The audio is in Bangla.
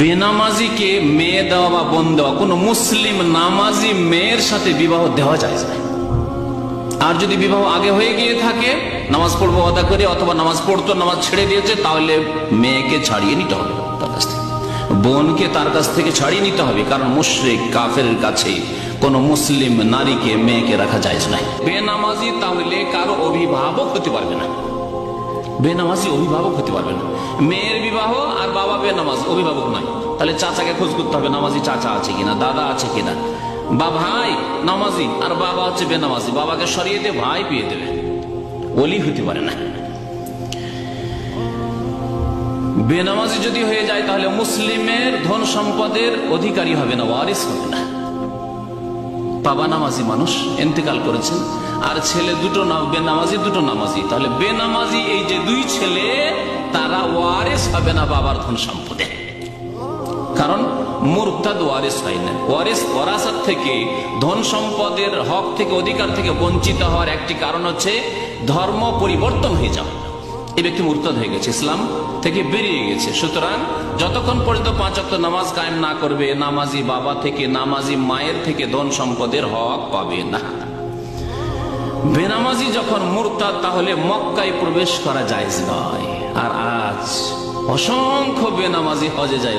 বেনামাজিকে মেয়ে দেওয়া বা বোন দেওয়া, কোনো মুসলিম নামাজি মেয়ের সাথে বিবাহ দেওয়া যায় না। আর যদি বিবাহ আগে হয়ে গিয়ে থাকে, নামাজ পড়ব অদা করে, অথবা নামাজ পড়তো, নামাজ ছেড়ে দিয়েছে, তাহলে মেয়েকে ছাড়িয়ে নিতে হবে তার কাছ থেকে। বোনকে তার কাছ থেকে ছাড়িয়ে নিতে হবে, কারণ মুশ্রিক কাফের কাছে কোন মুসলিম নারীকে মেয়েকে রাখা যায় না বেনামাজি তাহলে কারও অভিভাবক হতে পারবে না। বেনামাজি অভিভাবক হতে পারবে না। মেয়ের বিবাহ আর বাবা বেনামাজ, অভিভাবক নয় তাহলে চাচাকে খোঁজ করতে হবে, নামাজি চাচা আছে কিনা, দাদা আছে কিনা। বা ভাই, নামাজি, আর বাবা হচ্ছে বেনামাজি। বাবাকে সরিয়ে দিয়ে ভাই পেয়ে দেবে। ওলি হতে পারে না। বেনামাজি যদি হয়ে যায়, তাহলে মুসলিমের ধন সম্পদের অধিকারী হবে না, ওয়ারিস হবে না। বাবা নামাজি মানুষ, এন্তেকাল করেছেন। আর ছেলে দুটো বেনামাজি দুটো নামাজি। তাহলে বেনামাজি এই যে দুই ছেলে, তারা ওয়ারেস হবে না বাবার ধন সম্পদে। কারণ মুরতাদ ওয়ারেস হয় না। ওয়ারেস ওয়ারাসাত থেকে, ধন সম্পদের হক থেকে, অধিকার থেকে বঞ্চিত হওয়ার একটি কারণ হচ্ছে ধর্ম পরিবর্তন হয়ে যাওয়া। এই ব্যক্তি মুরতাদ হয়ে গেছে, ইসলাম থেকে বেরিয়ে গেছে। সুতরাং যতক্ষণ পর্যন্ত পাঁচ অক্ট নামাজ কায়েম না করবে, নামাজি বাবা থেকে, নামাজি মায়ের থেকে ধন সম্পদের হক পাবে না। বেনামাজি যখন মুরতাদ, তাহলে মক্কায় প্রবেশ করা যায় নয়। আর আজ অসংখ্য বেনামাজি হজে যায়।